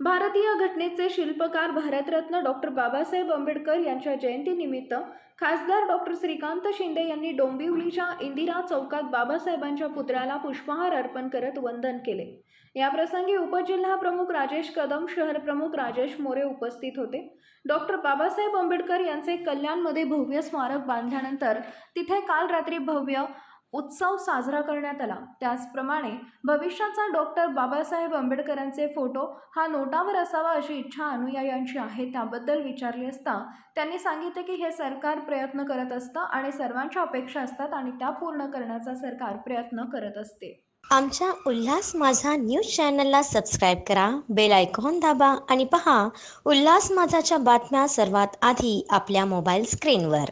भारतीय घटनेचे शिल्पकार भारतरत्न डॉक्टर बाबासाहेब आंबेडकर यांच्या जयंतीनिमित्त खासदार डॉक्टर श्रीकांत शिंदे यांनी डोंबिवलीच्या इंदिरा चौकात बाबासाहेबांच्या पुतळ्याला पुष्पहार अर्पण करत वंदन केले. याप्रसंगी उपजिल्हा प्रमुख राजेश कदम शहर प्रमुख राजेश मोरे उपस्थित होते. डॉक्टर बाबासाहेब आंबेडकर यांचे कल्याणमध्ये भव्य स्मारक बांधल्यानंतर तिथे काल रात्री भव्य उत्सव साजरा करण्यात आला. त्याचप्रमाणे भविष्याचा डॉक्टर बाबासाहेब आंबेडकरांचे फोटो हा नोटावर असावा अशी इच्छा अनुयायांची आहे त्याबद्दल विचारले असता त्यांनी सांगितले की हे सरकार प्रयत्न करत असतं आणि सर्वांच्या अपेक्षा असतात आणि त्या पूर्ण करण्याचा सरकार प्रयत्न करत असते. आमच्या उल्हास माझा न्यूज चॅनलला सबस्क्राईब करा बेल आयकॉन दाबा आणि पहा उल्हास माझाच्या बातम्या सर्वात आधी आपल्या मोबाईल स्क्रीनवर.